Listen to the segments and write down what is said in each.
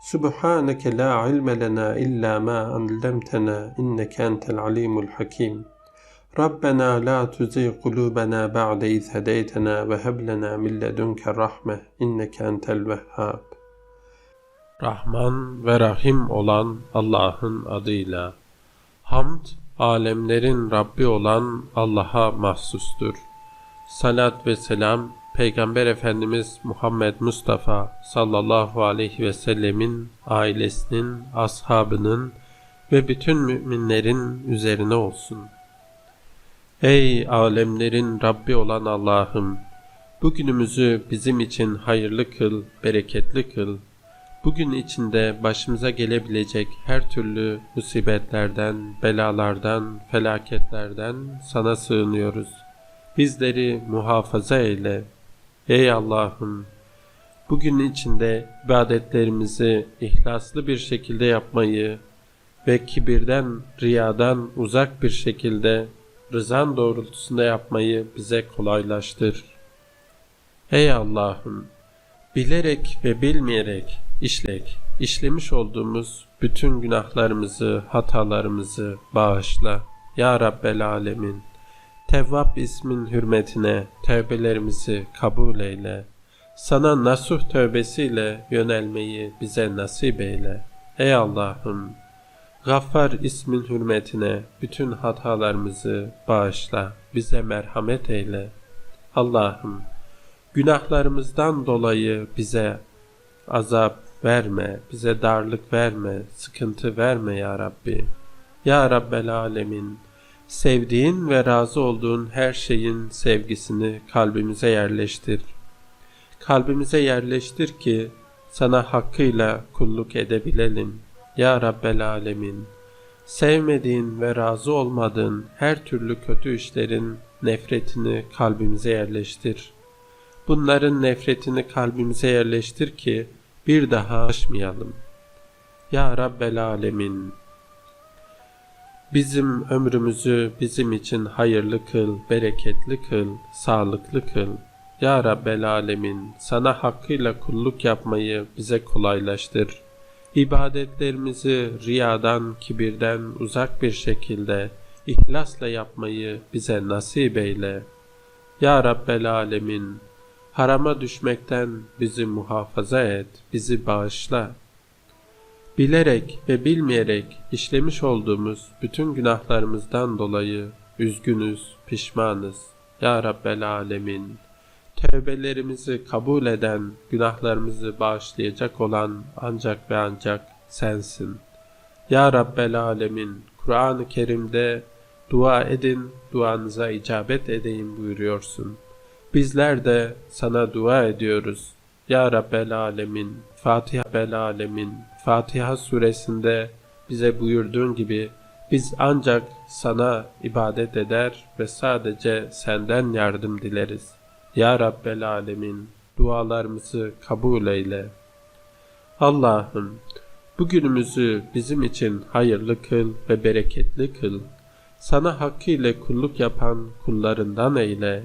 Subhaneke la ilme lena illa ma allamtana inneke entel alimul hakim. Rabbena la tuzigh kulubena ba'de iz hedeytena ve heb lena min ledunke rahme inneke entel vehhab. Rahman ve Rahim olan Allah'ın adıyla. Hamd, alemlerin Rabbi olan Allah'a mahsustur. Salat ve selam, Peygamber Efendimiz Muhammed Mustafa sallallahu aleyhi ve sellemin ailesinin, ashabının ve bütün müminlerin üzerine olsun. Ey alemlerin Rabbi olan Allah'ım! Bugünümüzü bizim için hayırlı kıl, bereketli kıl. Bugün içinde başımıza gelebilecek her türlü musibetlerden, belalardan, felaketlerden sana sığınıyoruz. Bizleri muhafaza eyle. Ey Allah'ım! Bugün içinde ibadetlerimizi ihlaslı bir şekilde yapmayı ve kibirden, riyadan uzak bir şekilde rızan doğrultusunda yapmayı bize kolaylaştır. Ey Allah'ım! Bilerek ve bilmeyerek işlek, işlemiş olduğumuz bütün günahlarımızı, hatalarımızı bağışla. Ya Rabbel Alemin! Tevvab ismin hürmetine tevbelerimizi kabul eyle. Sana nasuh tövbesiyle yönelmeyi bize nasip eyle. Ey Allah'ım! Gaffar ismin hürmetine bütün hatalarımızı bağışla, bize merhamet eyle. Allah'ım, günahlarımızdan dolayı bize azap verme, bize darlık verme, sıkıntı verme ya Rabbi. Ya Rabbel Alemin, sevdiğin ve razı olduğun her şeyin sevgisini kalbimize yerleştir. Kalbimize yerleştir ki sana hakkıyla kulluk edebilelim. Ya Rabbel Alemin, sevmediğin ve razı olmadığın her türlü kötü işlerin nefretini kalbimize yerleştir. Bunların nefretini kalbimize yerleştir ki bir daha aşmayalım. Ya Rabbel Alemin, bizim ömrümüzü bizim için hayırlı kıl, bereketli kıl, sağlıklı kıl. Ya Rabbel Alemin, sana hakkıyla kulluk yapmayı bize kolaylaştır. İbadetlerimizi riyadan, kibirden uzak bir şekilde ihlasla yapmayı bize nasip eyle. Ya Rabbel Alemin, harama düşmekten bizi muhafaza et, bizi bağışla. Bilerek ve bilmeyerek işlemiş olduğumuz bütün günahlarımızdan dolayı üzgünüz, pişmanız. Ya Rabbel Alemin, tövbelerimizi kabul eden, günahlarımızı bağışlayacak olan ancak ve ancak sensin. Ya Rabbel Alemin, Kur'an-ı Kerim'de dua edin, duanıza icabet edeyim buyuruyorsun. Bizler de sana dua ediyoruz. Ya Rabbel Alemin, Fatiha Bel Alemin, Fatiha suresinde bize buyurduğun gibi biz ancak sana ibadet eder ve sadece senden yardım dileriz. Ya Rabbel Alemin, dualarımızı kabul eyle. Allah'ım, bugünümüzü bizim için hayırlı kıl ve bereketli kıl. Sana hakkıyla kulluk yapan kullarından eyle.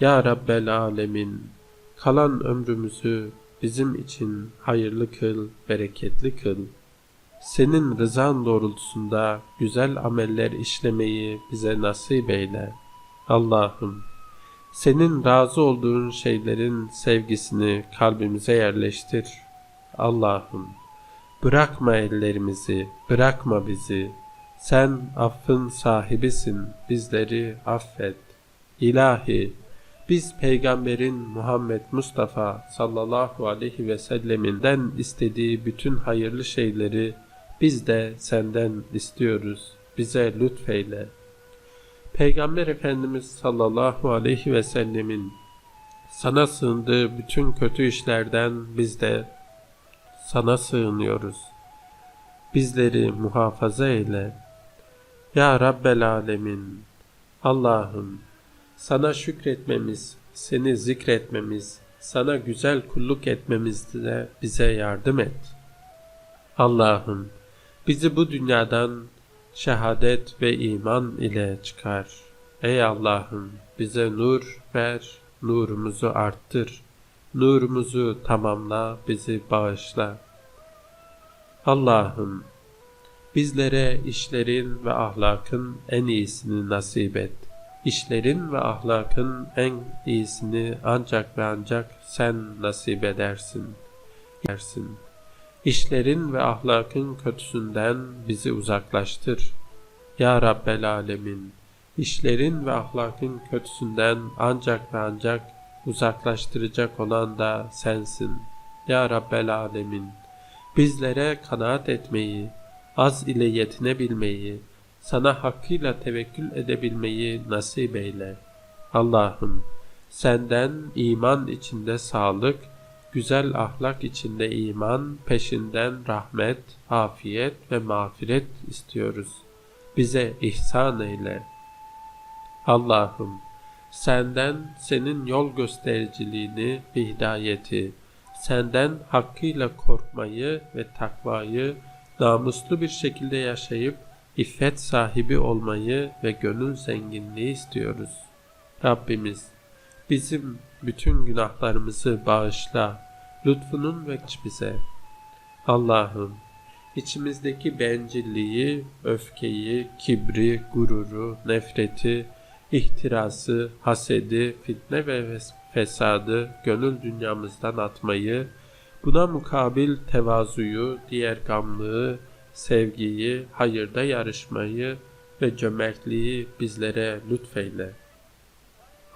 Ya Rabbel Alemin, kalan ömrümüzü bizim için hayırlı kıl, bereketli kıl. Senin rızan doğrultusunda güzel ameller işlemeyi bize nasip eyle. Allah'ım, senin razı olduğun şeylerin sevgisini kalbimize yerleştir. Allah'ım, bırakma ellerimizi, bırakma bizi. Sen affın sahibisin, bizleri affet. İlahi, biz peygamberin Muhammed Mustafa sallallahu aleyhi ve selleminden istediği bütün hayırlı şeyleri biz de senden istiyoruz. Bize lütfeyle. Peygamber Efendimiz sallallahu aleyhi ve sellemin sana sığındığı bütün kötü işlerden biz de sana sığınıyoruz. Bizleri muhafaza eyle. Ya Rabbel Alemin, Allah'ım, sana şükretmemiz, seni zikretmemiz, sana güzel kulluk etmemizde bize yardım et. Allah'ım, bizi bu dünyadan şehadet ve iman ile çıkar. Ey Allah'ım, bize nur ver, nurumuzu arttır. Nurumuzu tamamla, bizi bağışla. Allah'ım, bizlere işlerin ve ahlakın en iyisini nasip et. İşlerin ve ahlakın en iyisini ancak ve ancak sen nasip edersin. Dersin. İşlerin ve ahlakın kötüsünden bizi uzaklaştır. Ya Rabbel Alemin, işlerin ve ahlakın kötüsünden ancak ve ancak uzaklaştıracak olan da sensin. Ya Rabbel Alemin, bizlere kanaat etmeyi, az ile yetinebilmeyi, sana hakkıyla tevekkül edebilmeyi nasip eyle. Allah'ım, senden iman içinde sağlık, güzel ahlak içinde iman, peşinden rahmet, afiyet ve mağfiret istiyoruz. Bize ihsan eyle. Allah'ım, senden senin yol göstericiliğini ve hidayeti, senden hakkıyla korkmayı ve takvayı namuslu bir şekilde yaşayıp iffet sahibi olmayı ve gönül zenginliği istiyoruz. Rabbimiz, bizim bütün günahlarımızı bağışla, lütfunun ve bize. Allah'ım, içimizdeki bencilliği, öfkeyi, kibri, gururu, nefreti, ihtirası, hasedi, fitne ve fesadı gönül dünyamızdan atmayı, buna mukabil tevazuyu, diğer gamlığı, sevgiyi, hayırda yarışmayı ve cömertliği bizlere lütfeyle.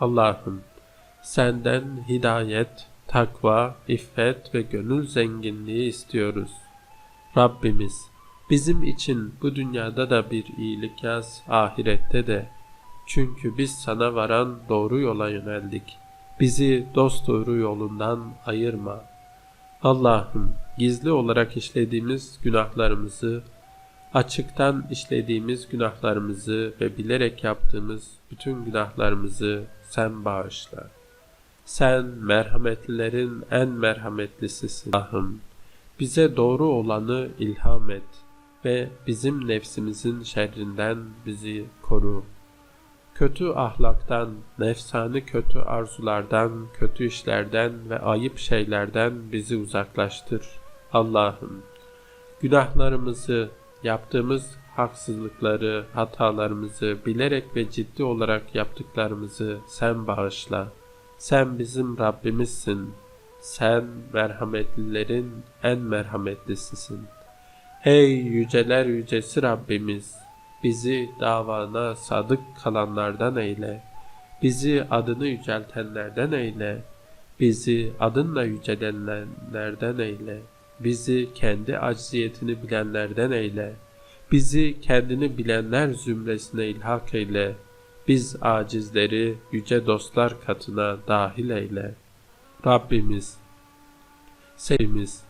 Allah'ım, senden hidayet, takva, iffet ve gönül zenginliği istiyoruz. Rabbimiz, bizim için bu dünyada da bir iyilik yaz, ahirette de. Çünkü biz sana varan doğru yola yöneldik. Bizi dost doğru yolundan ayırma. Allah'ım, gizli olarak işlediğimiz günahlarımızı, açıktan işlediğimiz günahlarımızı ve bilerek yaptığımız bütün günahlarımızı sen bağışla. Sen merhametlilerin en merhametlisisin Allah'ım. Bize doğru olanı ilham et ve bizim nefsimizin şerrinden bizi koru. Kötü ahlaktan, nefsani kötü arzulardan, kötü işlerden ve ayıp şeylerden bizi uzaklaştır. Allah'ım, günahlarımızı, yaptığımız haksızlıkları, hatalarımızı, bilerek ve ciddi olarak yaptıklarımızı sen bağışla. Sen bizim Rabbimizsin. Sen merhametlilerin en merhametlisisin. Ey yüceler yücesi Rabbimiz! Bizi davana sadık kalanlardan eyle. Bizi adını yüceltenlerden eyle. Bizi adınla yücelenenlerden eyle. Bizi kendi acziyetini bilenlerden eyle. Bizi kendini bilenler zümresine ilhak eyle. Biz acizleri yüce dostlar katına dahil eyle. Rabbimiz, Sevimiz,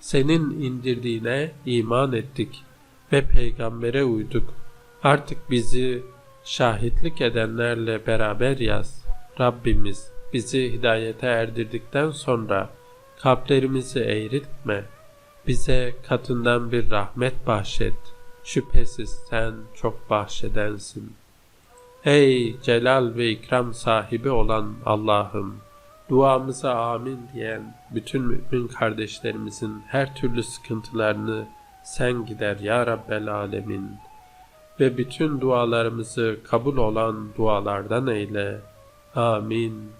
senin indirdiğine iman ettik ve peygambere uyduk. Artık bizi şahitlik edenlerle beraber yaz. Rabbimiz bizi hidayete erdirdikten sonra kalplerimizi eğritme. Bize katından bir rahmet bahşet. Şüphesiz sen çok bahşedensin. Ey celal ve ikram sahibi olan Allah'ım! Duamıza amin diyen bütün mümin kardeşlerimizin her türlü sıkıntılarını sen gider ya Rabbel Alemin. Ve bütün dualarımızı kabul olan dualardan eyle. Amin.